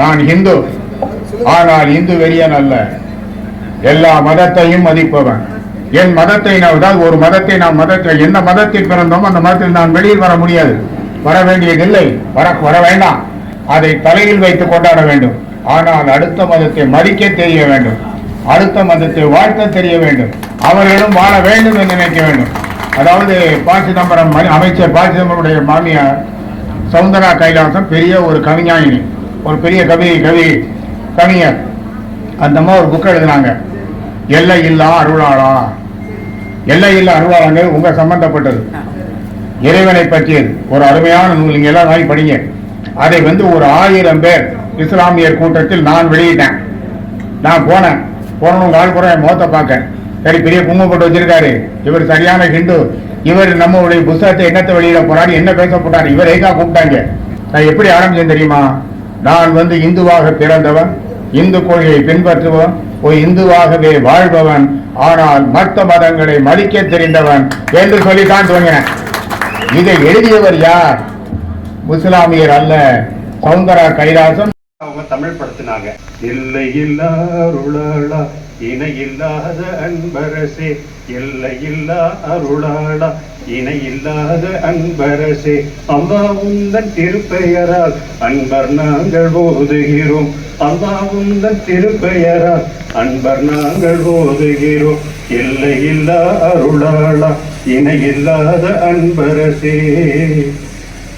நான் இந்து ஆனால் இந்து வெறியன் அல்ல. எல்லா மதத்தையும் மதிப்பவன். என் மதத்தை நான் அதாவது ஒரு மதத்தை நான் மதத்தை எந்த மதத்தில் பிறந்தோம் அந்த மதத்தில் நான் வெளியில் வர முடியாது. வர வேண்டியதில்லை வர வர வேண்டாம். அதை தலையில் வைத்து கொண்டாட வேண்டும். ஆனால் அடுத்த மதத்தை மதிக்க தெரிய வேண்டும். அடுத்த மதத்தை வாழ்த்த தெரிய வேண்டும். அவர்களும் வாழ வேண்டும் என்று நினைக்க வேண்டும். அதாவது ப சிதம்பரம் அமைச்சர் ப சிதம்பரமுடைய மாமியார் சவுந்தரா கைலாசம் பெரிய ஒரு கவிஞாயினி. ஒரு பெரிய கவி கவி கவிஞர். அந்த அம்மா ஒரு புக் எழுதினாங்க. எல்லை இல்லா அருளாளா. எல்லை இல்லா அருளாளங்கிறது உங்க சம்பந்தப்பட்டது. இறைவனை பற்றியது. ஒரு அருமையான நூல். நீங்க எல்லாம் வாங்கி படிங்க. அதை வந்து ஒரு ஆயிரம் பேர் இஸ்லாமியர் கூட்டத்தில் நான் வெளியிட்டேன். நான் போனேன். போனவங்க ஆள் கூட என் முகத்தை பார்க்க சரி பெரிய குங்குமம் போட்டு வச்சிருக்காரு. இவர் சரியான ஹிந்து. இவர் நம்மளுடைய புத்தகத்தை என்னத்தை வெளியிட போறாரு? என்ன பேச போட்டாரு இவர் ஏகா கூப்பிட்டாங்க. நான் எப்படி ஆரம்பிச்சேன் தெரியுமா? நான் வந்து இந்துவாக பிறந்தவன் இந்து கொள்கையை பின்பற்றுவன் ஒரு இந்துவாகவே வாழ்பவன் ஆனால் மற்ற மதங்களை மதிக்க தெரிந்தவன் என்று சொல்லித்தான் துவங்கினேன் இதை எழுதியவர் யார்? முஸ்லாமியர் அல்ல சவுந்தரா கைலாசம். அவங்க தமிழ் படுத்தினாங்க. இல்லை இல்லாருளாளா இணை இல்லாத அன்பரசே எல்லை இல்லா அருளாளா இணை இல்லாத அன்பரசே அம்மா உந்தன் திருப்பெயரால் அன்பர் நாங்கள் ஓதுகிறோம். அம்மா உந்தன் திருப்பெயரால் அன்பர் நாங்கள் ஓதுகிறோம். எல்லை இல்லா அருளாளா இணை இல்லாத அன்பரசே.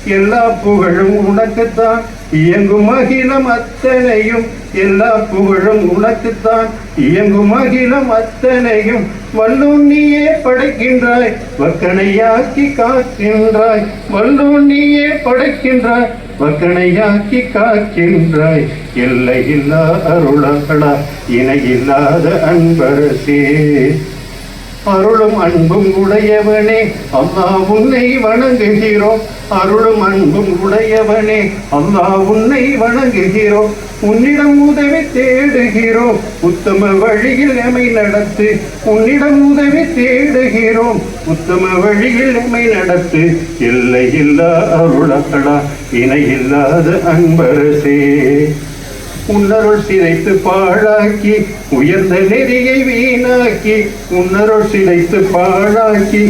எல்லா புகழும் உனக்குத்தான். இயங்கும் அகிலம் அத்தனையும் எல்லா புகழும் உனக்குத்தான். இயங்கும் அகிலம் அத்தனையும் வல்லூன் நீயே படைக்கின்றாய். வக்கனையாக்கி காக்கின்றாய். வல்லூன் நீயே படைக்கின்றாய். வக்கனையாக்கி காக்கின்றாய். எல்லையில்லா இல்லா இணையில்லாத அன்பரசே. அருளும் அன்பும் உடையவனே அம்மா உன்னை வணங்குகிறோம். அருளும் அன்பும் உடையவனே அம்மா உன்னை வணங்குகிறோம். உன்னிடம் உதவி தேடுகிறோம். உத்தம வழியில் எமை நடத்து உன்னிடம் உதவி தேடுகிறோம். உத்தம வழியில் எமை நடத்து இல்லை இல்லா அருளகளா இணை அன்பரசே. உன்னருள் சிதைத்து பாழாக்கி உயர்ந்த நெறியை வீணாக்கி உன்னருள் சிதைத்து பாழாக்கி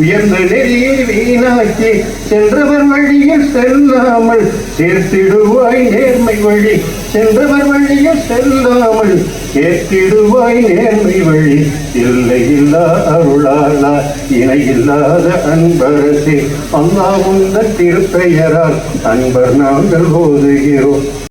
உயர்ந்த நெறியை வீணாக்கி சென்றவர் வழியில் செல்லாமல் சேர்த்திடுவாய் நேர்மை வழி சென்றவர் வழியில் செல்லாமல் சேர்த்திடுவாய் நேர்மை வழி. இல்லை இல்லா அருளாளா இணை இல்லாத அன்பரசே அல்லாவுந்த திருப்பெயரால் அன்பர் நாங்கள் ஓதுகிறோம்.